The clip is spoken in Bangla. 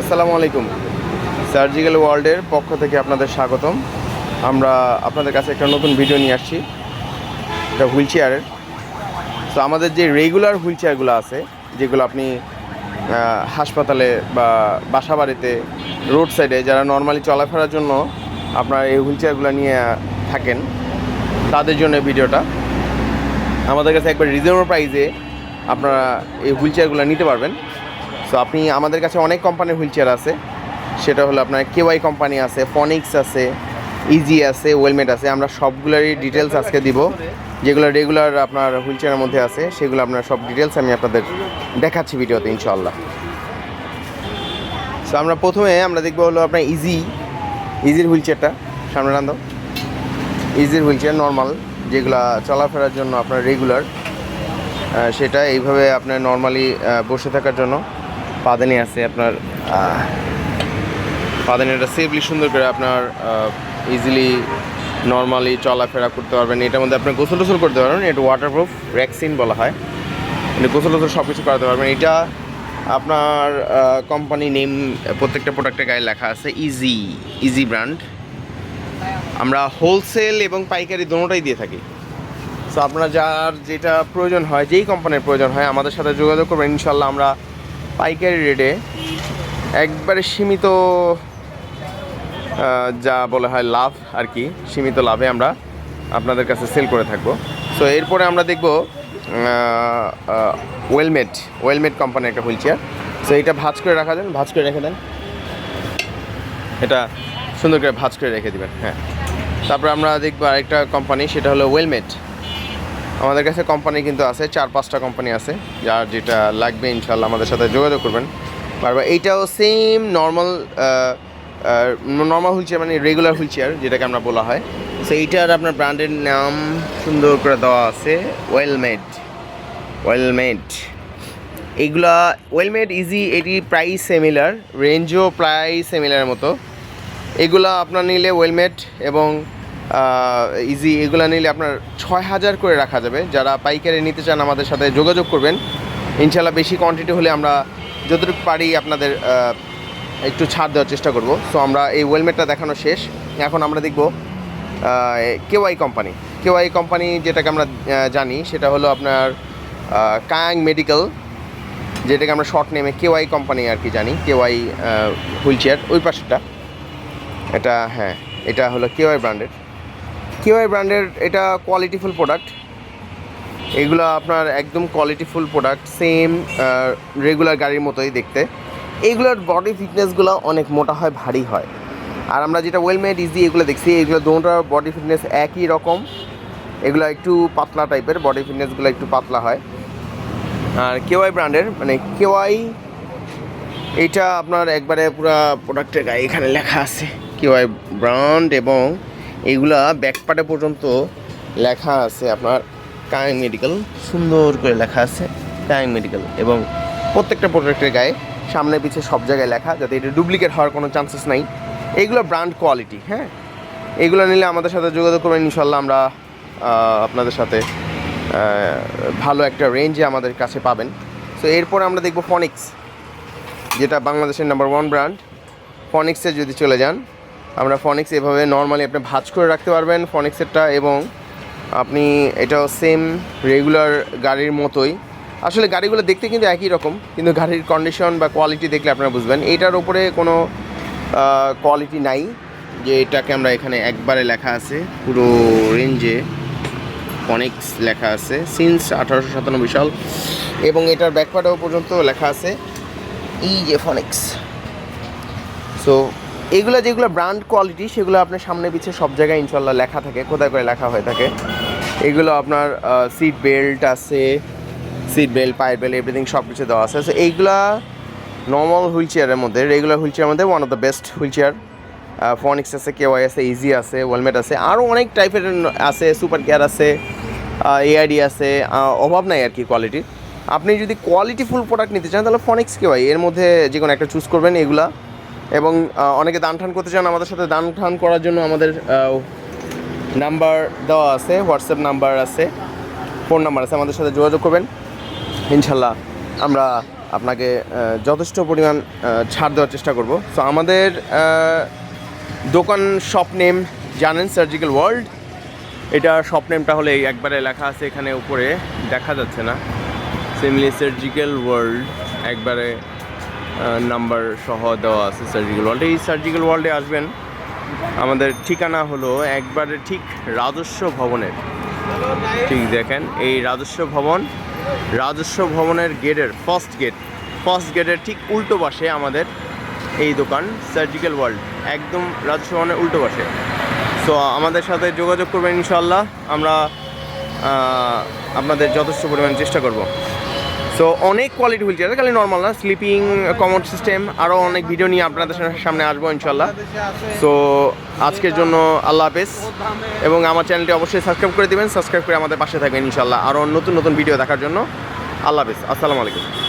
আসসালামু আলাইকুম। সার্জিক্যাল ওয়ার্ল্ডের পক্ষ থেকে আপনাদের স্বাগতম। আমরা আপনাদের কাছে একটা নতুন ভিডিও নিয়ে আসছি। এটা হুইল চেয়ারের। তো আমাদের যে রেগুলার হুইল চেয়ারগুলো আছে, যেগুলো আপনি হাসপাতালে বা বাসা বাড়িতে রোড সাইডে যারা নর্মালি চলাফেরার জন্য আপনার এই হুইল চেয়ারগুলো নিয়ে থাকেন, তাদের জন্য ভিডিওটা। আমাদের কাছে একবার রিজনেবল প্রাইসে আপনারা এই হুইল চেয়ারগুলো নিতে পারবেন। সো আপনি আমাদের কাছে অনেক কোম্পানির হুইল চেয়ার আছে। সেটা হলো আপনার কেওয়াই কোম্পানি আছে ফনিক্স আছে ইজি আছে ওয়েলমেট আছে। আমরা সবগুলোরই ডিটেলস আজকে দিব। যেগুলো রেগুলার আপনার হুইল চেয়ারের মধ্যে আছে, সেগুলো আপনার সব ডিটেলস আমি আপনাদের দেখাচ্ছি ভিডিওতে ইনশাল্লাহ সো আমরা প্রথমে আমরা দেখব হলো আপনার ইজি ইজির হুইল চেয়ারটা সামনে রান্ধ ইজির হুইল চেয়ার নর্মাল যেগুলো চলাফেরার জন্য আপনার রেগুলার সেটা এইভাবে আপনার নর্মালি বসে থাকার জন্য। পাদানি আছে আপনার পাদানিটা সেফলি সুন্দর করে আপনার ইজিলি নর্মালি চলাফেরা করতে পারবেন। এটার মধ্যে আপনি গোসল টোসল করতে পারবেন, এটা ওয়াটারপ্রুফ ভ্যাকসিন বলা হয়। এটা গোসল টোসল সব কিছু করাতে পারবেন। এটা আপনার কোম্পানি নেম প্রত্যেকটা প্রোডাক্টের গায়ে লেখা আছে ইজি ইজি ব্র্যান্ড আমরা হোলসেল এবং পাইকারি দোনোটাই দিয়ে থাকি। সো আপনার যার যেটা প্রয়োজন হয়, যেই কোম্পানির প্রয়োজন হয়, আমাদের সাথে যোগাযোগ করবেন। ইনশাল্লাহ আমরা পাইকারি রেটে একবারে সীমিত যা বলা হয় লাভ আর কি, সীমিত লাভে আমরা আপনাদের কাছে সেল করে থাকব। সো এরপরে আমরা দেখব ওয়েলমেট ওয়েলমেট কোম্পানির একটা হুইল চেয়ার সো এটা ভাজ করে রাখা দেন ভাজ করে রেখে দেন। এটা সুন্দর করে ভাজ করে রেখে দেবেন হ্যাঁ। তারপরে আমরা দেখব আরেকটা কোম্পানি সেটা হলো ওয়েলমেট আমাদের কাছে কোম্পানি কিন্তু আছে, চার, পাঁচটা কোম্পানি আছে, যার যেটা লাগবে ইনশাল্লাহ আমাদের সাথে যোগাযোগ করবেন। বারবার এইটাও same normal normal wheel chair মানে রেগুলার হুইল চেয়ার যেটাকে আমরা বলা হয়। সো এইটার আপনার ব্র্যান্ডের নাম সুন্দর করে দেওয়া আছে ওয়েলমেড ওয়েলমেড এইগুলা ওয়েলমেড ইজি এটি প্রাইস সিমিলার রেঞ্জও প্রায় সিমিলারের মতো। এগুলা আপনার নিলে ওয়েলমেড এবং ইজি এগুলো নিলে আপনার ছয় হাজার করে রাখা যাবে। যারা পাইকারি নিতে চান আমাদের সাথে যোগাযোগ করবেন। ইনশাল্লাহ বেশি কোয়ান্টিটি হলে আমরা যতটুকু পারি আপনাদের একটু ছাড় দেওয়ার চেষ্টা করব। সো আমরা এই ওয়েলমেটটা দেখানো শেষ। এখন আমরা দেখব কেওয়াই কোম্পানি কেওয়াই কোম্পানি যেটাকে আমরা জানি, সেটা হলো আপনার কায়াং মেডিকেল যেটাকে আমরা শর্ট নেমে কেওয়াই কোম্পানি আর কি জানি কেওয়াই হুইল চেয়ার ওই পাশেরটা। এটা হ্যাঁ এটা হলো কেওয়াই ব্র্যান্ডের কেওয়াই ব্র্যান্ডের এটা কোয়ালিটিফুল প্রোডাক্ট এগুলো আপনার একদম কোয়ালিটিফুল প্রোডাক্ট সেম রেগুলার গাড়ির মতোই দেখতে। এইগুলোর বডি ফিটনেসগুলো অনেক মোটা হয়, ভারী হয়। আর আমরা যেটা ওয়েলমেড ইজি এগুলো দেখছি, এগুলো দুটোর বডি ফিটনেস একই রকম। এগুলো একটু পাতলা টাইপের বডি ফিটনেসগুলো একটু পাতলা হয়। আর কেওয়াই ব্র্যান্ডের মানে কেওয়াই এইটা আপনার একবারে পুরো প্রোডাক্টের গায়ে এখানে লেখা আছে। কেওয়াই ব্র্যান্ড এবং এইগুলা ব্যাকপার্টে পর্যন্ত লেখা আছে আপনার কায়াং মেডিকেল সুন্দর করে লেখা আছে কায়াং মেডিকেল এবং প্রত্যেকটা প্রোডাক্টের গায়ে সামনে পিছে সব জায়গায় লেখা, যাতে এটা ডুপ্লিকেট হওয়ার কোনো চান্সেস নাই। এইগুলো ব্র্যান্ড কোয়ালিটি হ্যাঁ? এগুলো নিলে আমাদের সাথে যোগাযোগ করবেন ইনশাল্লাহ আমরা আপনাদের সাথে ভালো একটা রেঞ্জে আমাদের কাছে পাবেন। সো এরপর আমরা দেখব ফনিক্স যেটা বাংলাদেশের নাম্বার ওয়ান ব্র্যান্ড ফনিক্সে যদি চলে যান আমরা ফনিক্স এভাবে নর্মালি আপনি ভাজ করে রাখতে পারবেন ফনিক্সেরটা এবং আপনি এটাও সেম রেগুলার গাড়ির মতোই। আসলে গাড়িগুলো দেখতে কিন্তু একই রকম, কিন্তু গাড়ির কন্ডিশন বা কোয়ালিটি দেখলে আপনারা বুঝবেন। এটার ওপরে কোনো কোয়ালিটি নাই, যে এটাকে আমরা এখানে একবারে লেখা আছে, পুরো রেঞ্জে ফনিক্স লেখা আছে সিন্স আঠারোশো সাতানব্বই সাল। এবং এটার ব্যাকপার্টেও পর্যন্ত লেখা আছে, এই যে ফনিক্স সো এইগুলো যেগুলো ব্র্যান্ড কোয়ালিটি সেগুলো আপনার সামনে পিছিয়ে সব জায়গায় ইনশাল্লাহ লেখা থাকে, কোথায় করে লেখা হয়ে থাকে। এগুলো আপনার সিট বেল্ট আছে সিট বেল্ট পায়ের বেল্ট এভরিথিং সব কিছু দেওয়া আছে। সো এইগুলা নর্মাল হুইল চেয়ারের মধ্যে রেগুলার হুইল চেয়ারের মধ্যে one of the best wheel chair Phoenix আছে কেওয়াই আছে ইজি আছে ওয়েলমেট আছে আরও অনেক টাইপের আছে সুপার কেয়ার আছে এআইডি আছে অভাব নাই আর কি কোয়ালিটির আপনি যদি কোয়ালিটি ফুল প্রোডাক্ট নিতে চান, তাহলে ফনিক্স কেওয়াই এর মধ্যে যে কোনো একটা চুজ করবেন, এগুলা। এবং অনেকে দান ঠান করতে চান, আমাদের সাথে দান ঠান করার জন্য আমাদের নাম্বার দেওয়া আছে, হোয়াটসঅ্যাপ নাম্বার আছে, ফোন নাম্বার আছে, আমাদের সাথে যোগাযোগ করবেন। ইনশাল্লাহ আমরা আপনাকে যথেষ্ট পরিমাণ ছাড় দেওয়ার চেষ্টা করব। সো আমাদের দোকান শপ নেম জানেন সার্জিক্যাল ওয়ার্ল্ড এটা শপ নেমটা হলে একবারে লেখা আছে এখানে উপরে, দেখা যাচ্ছে না। সিমলি সার্জিক্যাল ওয়ার্ল্ড একবারে নাম্বার সহ দেওয়া আছে সার্জিক্যাল ওয়ার্ল্ড এই সার্জিক্যাল ওয়ার্ল্ডে আসবেন। আমাদের ঠিকানা হলো একবারে ঠিক রাজস্ব ভবনের। ঠিক দেখেন, এই রাজস্ব ভবন, রাজস্ব ভবনের গেটের ফার্স্ট গেট ফার্স্ট গেটের ঠিক উল্টো পাশে আমাদের এই দোকান সার্জিক্যাল ওয়ার্ল্ড একদম রাজস্ব ভবনের উল্টো পাশে। সো আমাদের সাথে যোগাযোগ করবেন ইনশাল্লাহ আমরা আপনাদের যথেষ্ট পরিমাণ চেষ্টা করব। সো অনেক কোয়ালিটি হুইল চেয়ার খালি নর্মাল না স্লিপিং কমোড সিস্টেম আরও অনেক ভিডিও নিয়ে আপনাদের সামনে আসব ইনশাল্লাহ সো আজকের জন্য আল্লাহ হাফেজ, এবং আমার চ্যানেলটি অবশ্যই সাবস্ক্রাইব করে দেবেন সাবস্ক্রাইব করে আমাদের পাশে থাকবেন ইনশাল্লাহ আরও নতুন নতুন ভিডিও দেখার জন্য আল্লাহ হাফেজ। আসসালামু আলাইকুম।